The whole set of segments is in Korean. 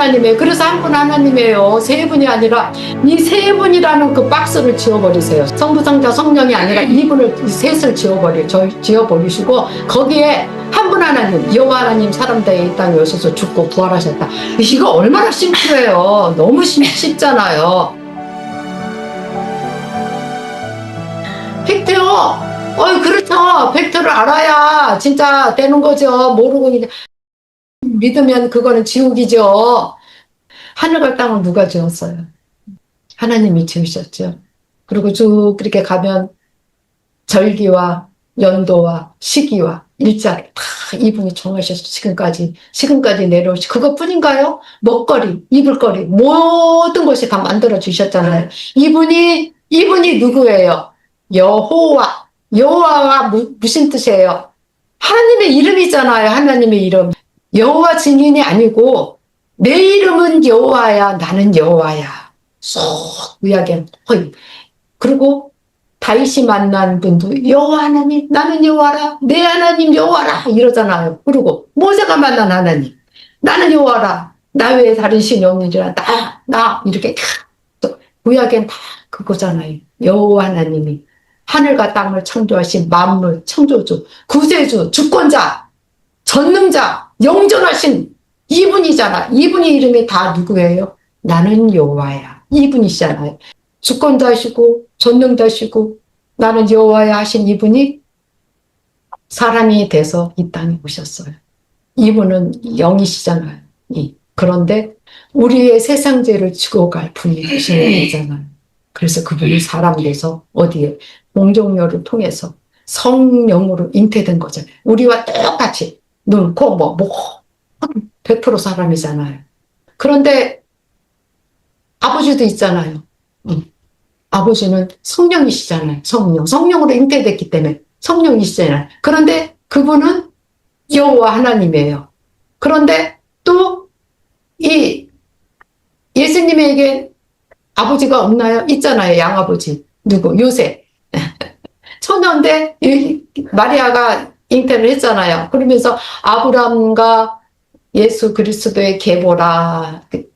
하나님이에요. 그래서 한 분 하나님이에요. 세 분이 아니라 이 세 분이라는 그 박스를 지워버리세요. 성부, 성자, 성령이 아니라 이분을 이 셋을 지워버려, 저, 지워버리시고 거기에 한 분 하나님, 여호와 하나님 사람 되에 이 땅에 오셔서 죽고 부활하셨다. 이거 얼마나 심플해요. 너무 쉽, 쉽잖아요. 팩트요. 어이 그렇죠. 팩트를 알아야 진짜 되는 거죠. 모르고 그냥 믿으면 그거는 지옥이죠. 하늘과 땅을 누가 지었어요? 하나님이 지으셨죠. 그리고 쭉 그렇게 가면 절기와 연도와 시기와 일자를 다 이분이 정하셔서 지금까지 지금까지 내려오시 그것뿐인가요? 먹거리, 입을거리 모든 것이 다 만들어 주셨잖아요. 이분이 이분이 누구예요? 여호와 여호와가 무, 무슨 뜻이에요? 하나님의 이름이잖아요. 하나님의 이름. 여호와 증인이 아니고 내 이름은 여호와야. 나는 여호와야. 쏙 구약엔 허이. 그리고 다윗이 만난 분도 여호와 하나님 나는 여호와라. 내 하나님 여호와라 이러잖아요. 그리고 모세가 만난 하나님 나는 여호와라. 나 외에 다른 신이 없는지라 나 나 이렇게 다 구약엔 다 그거잖아요. 여호와 하나님이 하늘과 땅을 창조하신 만물, 창조주, 구세주, 주권자, 전능자, 영존하신 이분이잖아. 이분이 이름이 다 누구예요? 나는 여호와야. 이분이시잖아요. 주권자시고 전능자시고 나는 여호와야 하신 이분이 사람이 돼서 이 땅에 오셨어요. 이분은 영이시잖아요. 이. 그런데 우리의 세상 죄를 지고 갈 분이 되시는 거잖아요. 그래서 그분이 사람 돼서 어디에 공종료를 통해서 성령으로 잉태된 거잖아요. 우리와 똑같이 눈, 코, 뭐, 목, 100% 사람이잖아요. 그런데 아버지도 있잖아요. 음. 아버지는 성령이시잖아요. 성령. 성령으로 잉태됐기 때문에 성령이시잖아요. 그런데 그분은 여호와 하나님이에요. 그런데 또 이 예수님에게 아버지가 없나요? 있잖아요. 양아버지. 누구? 요셉. 처녀인데 이 마리아가 잉태를 했잖아요. 그러면서 아브람과 예수 그리스도의 계보라 그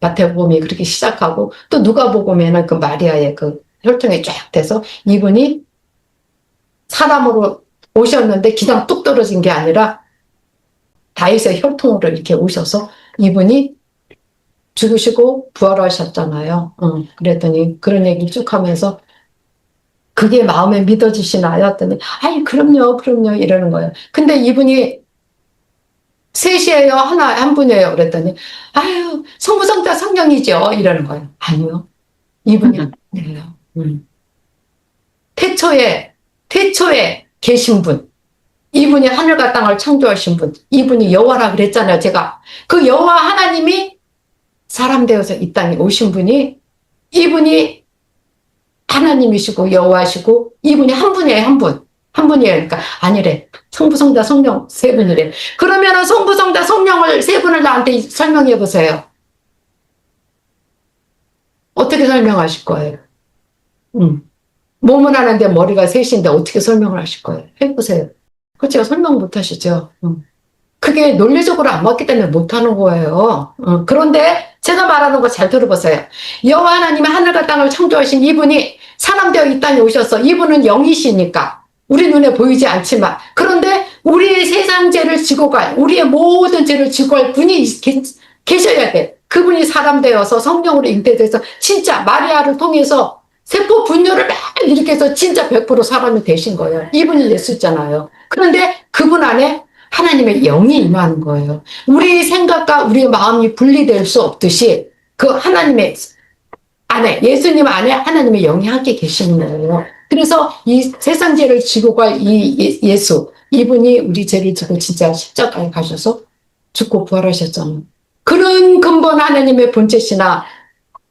마태복음이 그렇게 시작하고 또 누가복음에는 그 마리아의 그 혈통이 쫙 돼서 이분이 사람으로 오셨는데 기장 뚝 떨어진 게 아니라 다윗의 혈통으로 이렇게 오셔서 이분이 죽으시고 부활하셨잖아요. 응. 그랬더니 그런 얘기를 쭉 하면서 그게 마음에 믿어지시나요? 했더니 아이 그럼요 그럼요 이러는 거예요. 근데 이분이 셋이에요 하나 한 분이에요 그랬더니 아유 성부성자 성령이죠 이러는 거예요. 아니요 이분이 아니에요. 음. 태초에 태초에 계신 분 이분이 하늘과 땅을 창조하신 분 이분이 여호와라 그랬잖아요 제가 그 여호와 하나님이 사람 되어서 이 땅에 오신 분이 이분이 하나님이시고 여호와시고 이분이 한 분이에요 한 분. 한 분이에요. 그러니까 아니래. 성부, 성자, 성령 세 분이래. 그러면은 성부, 성자, 성령을 세 분을 나한테 설명해 보세요. 어떻게 설명하실 거예요? 음. 몸은 하나인데 머리가 셋인데 어떻게 설명을 하실 거예요? 해보세요. 제가 설명 못 하시죠? 음. 그게 논리적으로 안 맞기 때문에 못 하는 거예요. 어, 그런데 제가 말하는 거 잘 들어보세요. 여호와 하나님의 하늘과 땅을 창조하신 이분이 사람 되어 이 땅에 오셔서 이분은 영이시니까 우리 눈에 보이지 않지만 그런데 우리의 세상 죄를 지고 갈 우리의 모든 죄를 지고 갈 분이 계, 계셔야 돼. 그분이 사람 되어서 성령으로 잉태돼서 진짜 마리아를 통해서 세포 분열을 막 일으켜서 진짜 100% 사람이 되신 거예요. 이분이 예수잖아요. 그런데 그분 안에 하나님의 영이 임하는 거예요. 우리 생각과 우리의 마음이 분리될 수 없듯이 그 하나님의 안에 예수님 안에 하나님의 영이 함께 계시는 거예요. 그래서 이 세상 죄를 지고 갈 이 예수 이분이 우리 죄를 지고 진짜 십자가에 가셔서 죽고 부활하셨잖아요. 그런 근본 하나님의 본체시나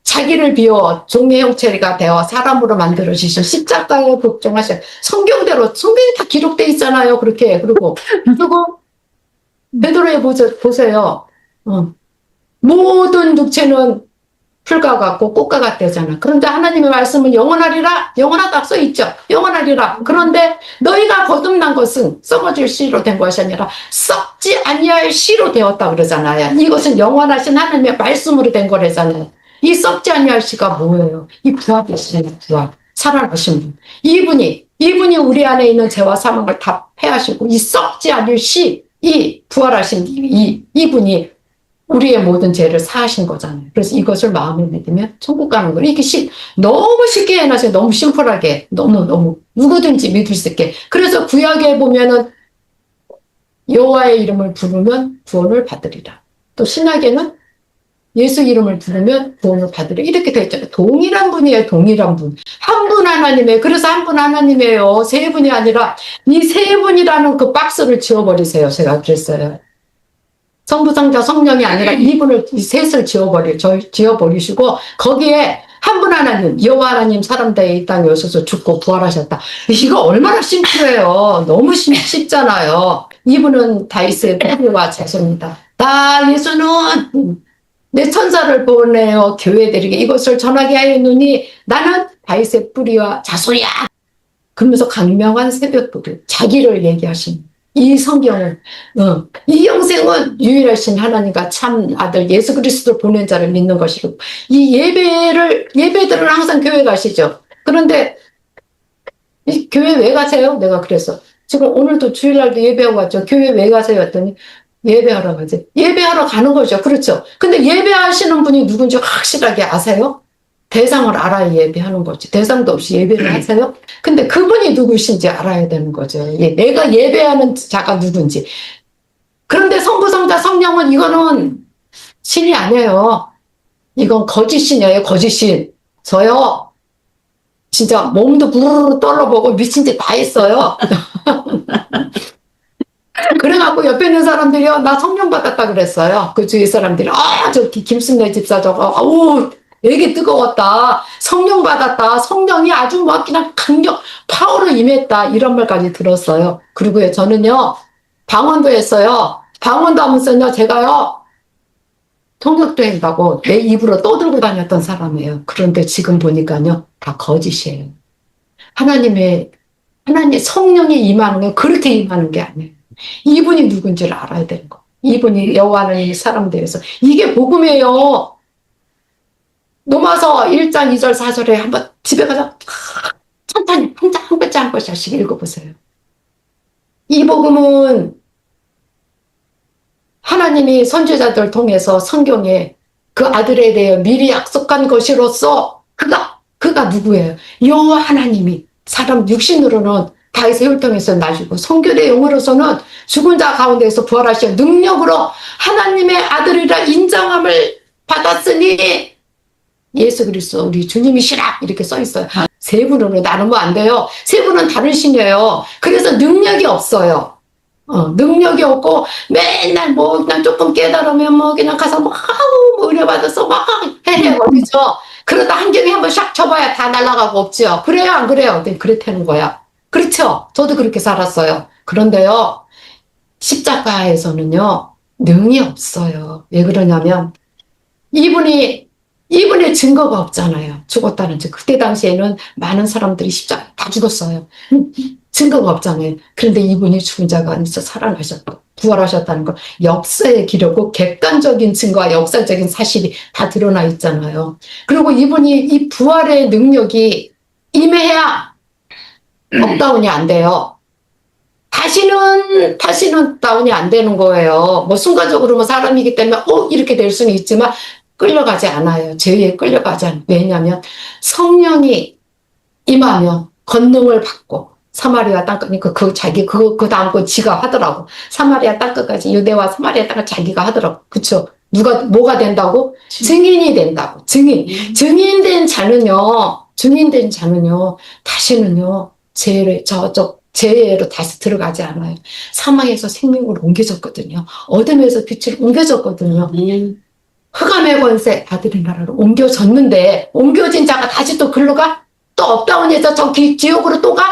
자기를 비워 종의 형체가 되어 사람으로 만들어 주신 십자가에 복종하신 성경대로 성경에 다 기록돼 있잖아요. 그렇게 그리고 그리고 베드로에 보세요. 어. 모든 육체는 풀과 같고 꽃과 같대잖아. 그런데 하나님의 말씀은 영원하리라, 영원하다 써 있죠. 영원하리라. 그런데 너희가 거듭난 것은 썩어질 씨로 된 것이 아니라 썩지 아니할 씨로 되었다 그러잖아요. 이것은 영원하신 하나님의 말씀으로 된 거래잖아요. 이 썩지 아니할 씨가 뭐예요? 이 부활이시잖아요. 부활. 살아나신 분. 이분이 이분이 우리 안에 있는 죄와 사망을 다 패하시고 이 썩지 않을 씨, 이 부활하신 이 이분이 우리의 모든 죄를 사하신 거잖아요. 그래서 이것을 마음에 믿으면 천국 가는 거예요. 이게 시, 너무 쉽게 해놨어요. 너무 심플하게. 너무, 너무 누구든지 믿을 수 있게. 그래서 구약에 보면은 여호와의 이름을 부르면 구원을 받으리라. 또 신약에는 예수 이름을 부르면 구원을 받으리라. 이렇게 되어 있잖아요. 동일한 분이에요. 동일한 분. 한 분 하나님이에요. 그래서 한 분 하나님이에요. 세 분이 아니라 이 세 분이라는 그 박스를 지워버리세요. 제가 그랬어요. 성부 성자 성령이 아니라 이분을 이 셋을 지워버리 저 지워버리시고 거기에 한 분 하나님 여호와 하나님 사람들이 이 땅에 오셔서 죽고 부활하셨다. 이거 얼마나 심플해요. 너무 쉽, 쉽잖아요. 이분은 다윗의 뿌리와 자손이다. 나 예수는 내 천사를 보내어 교회들에게 이것을 전하게 하였느니 나는 다윗의 뿌리와 자손이야. 그러면서 강명한 새벽부를 자기를 얘기하신 이 성경은 어, 이 영생은 유일하신 하나님과 참 아들 예수 그리스도 보낸 자를 믿는 것이고 이 예배를 예배들은 항상 교회 가시죠. 그런데 이 교회 왜 가세요? 내가 그래서 지금 오늘도 주일날도 예배하고 왔죠. 교회 왜 가세요? 했더니 예배하러 가지. 예배하러 가는 거죠. 그렇죠. 근데 예배하시는 분이 누군지 확실하게 아세요? 대상을 알아야 예배하는 거지. 대상도 없이 예배를 하세요? 근데 그분이 누구신지 알아야 되는 거죠. 예, 내가 예배하는 자가 누군지. 그런데 성부 성자 성령은 이거는 신이 아니에요. 이건 거짓신이에요. 거짓신. 저요. 진짜 몸도 부르르 떨어보고 미친 짓 다 했어요. 옆에 있는 사람들이요. 나 성령 받았다 그랬어요. 그 주위 사람들이. 아, 저 김순례 집사 저거. 아우, 되게 뜨거웠다. 성령 받았다. 성령이 아주 막 그냥 강력, 파워로 임했다. 이런 말까지 들었어요. 그리고요, 저는요, 방언도 했어요. 방언도 하면서요, 제가요, 통역도 한다고 내 입으로 떠들고 다녔던 사람이에요. 그런데 지금 보니까요, 다 거짓이에요. 하나님의, 하나님의 성령이 임하는 건 그렇게 임하는 게 아니에요. 이분이 누군지를 알아야 되는 거. 이분이 여호와 하나님의 사람 되어서 이게 복음이에요. 로마서 1장 2절 4절에 한번 집에 가서 천천히 한, 자, 한 글자 한 글자씩 읽어보세요. 이 복음은 하나님이 선지자들 통해서 성경에 그 아들에 대해 미리 약속한 것이로서 그가 그가 누구예요? 여호와 하나님이 사람 육신으로는 다윗의 혈통에서 나시고 성결의 영으로서는 죽은 자 가운데서 부활하신 능력으로 하나님의 아들이라 인정함을 받았으니 예수 그리스도 우리 주님이시라 이렇게 써 있어요. 세 분으로 나누면 안 돼요. 세 분은 다른 신이에요. 그래서 능력이 없어요. 어, 능력이 없고 맨날 뭐 그냥 조금 깨달으면 뭐 그냥 가서 뭐 하고 뭐 은혜 받아서 막 해해 버리죠. 그러다 한경이 한번 샥 쳐봐야 다 날아가고 없죠. 그래요 안 그래요? 네, 그렇다는 거야. 그렇죠. 저도 그렇게 살았어요. 그런데요 십자가에서는요 능이 없어요. 왜 그러냐면 이분이 이분의 증거가 없잖아요. 죽었다는 증거. 그때 당시에는 많은 사람들이 십자가 다 죽었어요. 증거가 없잖아요. 그런데 이분이 죽은 자가 아니서 살아나셨고 부활하셨다는 건 역사의 기록고 객관적인 증거와 역사적인 사실이 다 드러나 있잖아요. 그리고 이분이 이 부활의 능력이 임해야 업다운이 안 돼요. 다시는 다시는 다운이 안 되는 거예요. 뭐 순간적으로 뭐 사람이기 때문에 어 이렇게 될 수는 있지만 끌려가지 않아요. 죄에 끌려가지 않아요. 왜냐하면 성령이 임하면 권능을 받고 사마리아 땅끝니까 그 자기 그, 그 다음 거 지가 하더라고. 사마리아 땅끝까지 유대와 사마리아 땅을 자기가 하더라고. 그쵸? 누가, 뭐가 된다고? 증인이 된다고. 증인. 증인된 자는요, 증인된 자는요, 다시는요, 죄를, 저, 저, 죄로 다시 들어가지 않아요. 사망에서 생명으로 옮겨졌거든요. 어둠에서 빛으로 옮겨졌거든요. 음. 흑암의 권세 아들의 나라로 옮겨졌는데 옮겨진 자가 다시 또 글로 가? 또 업다운해서 저 기- 지옥으로 또 가?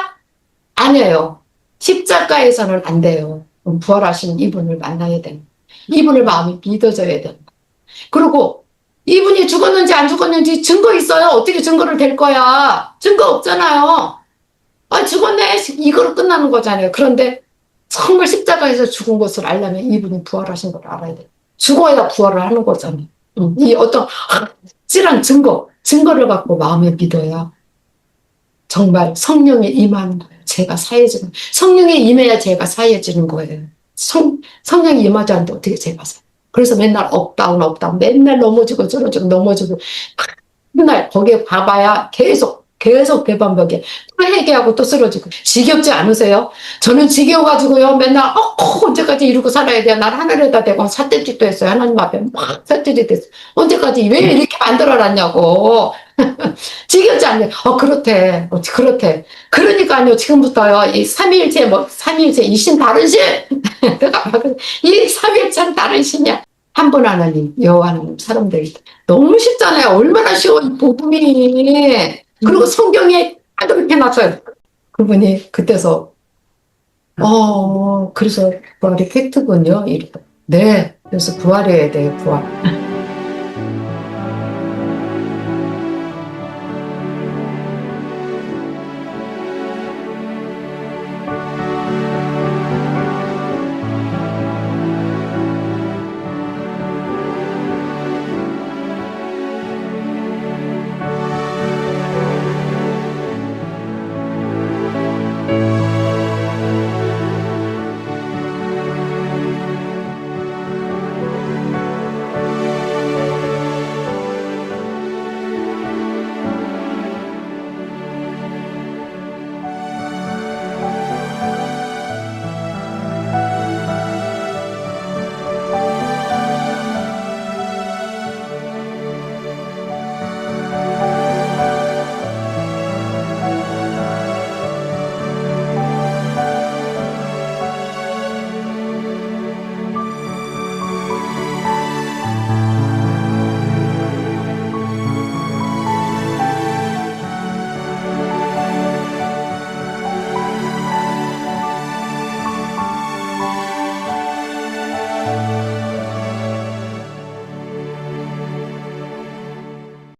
아니에요. 십자가에서는 안 돼요. 부활하신 이분을 만나야 되는 이분을 마음이 믿어져야 되는 그리고 이분이 죽었는지 안 죽었는지 증거 있어요? 어떻게 증거를 댈 거야? 증거 없잖아요. 아, 죽었네. 이거로 끝나는 거잖아요. 그런데 정말 십자가에서 죽은 것을 알려면 이분이 부활하신 걸 알아야 돼. 죽어야 부활을 하는 거잖아요. 응. 이 어떤 확실한 증거, 증거를 갖고 마음에 믿어야 정말 임하는 거예요. 제가 사해지는, 성령이 임해야 제가 사해지는 거예요. 성, 성령이 임하지 않는데 어떻게 제가 사 그래서 맨날 업다운, 업다운, 맨날 넘어지고 쓰러지고 넘어지고 맨날 거기에 가봐야 계속, 계속 대반복에 또 회개하고 또 쓰러지고. 지겹지 않으세요? 저는 지겨워가지고요. 맨날, 어, 어, 언제까지 이러고 살아야 돼? 난 하늘에다 대고 삿대짓도 했어요. 하나님 앞에 막 삿대짓 했어요. 언제까지 왜 이렇게 만들어놨냐고. 지겹지 않냐? 어, 그렇대. 어, 그렇대. 그러니까요, 지금부터요, 이 삼위일체, 뭐, 삼위일체, 이신 다른 신! 내가 막, 이 삼위일체는 다른 신이야. 한분 하나님, 여호와 하나님, 사람들이. 너무 쉽잖아요. 얼마나 쉬워, 이 복음이. 그리고 성경에 가득 해놨어요. 그분이 그때서, 어, 그래서 부활이 팩트군요. 이러고. 네. 그래서 부활해야 돼요, 부활.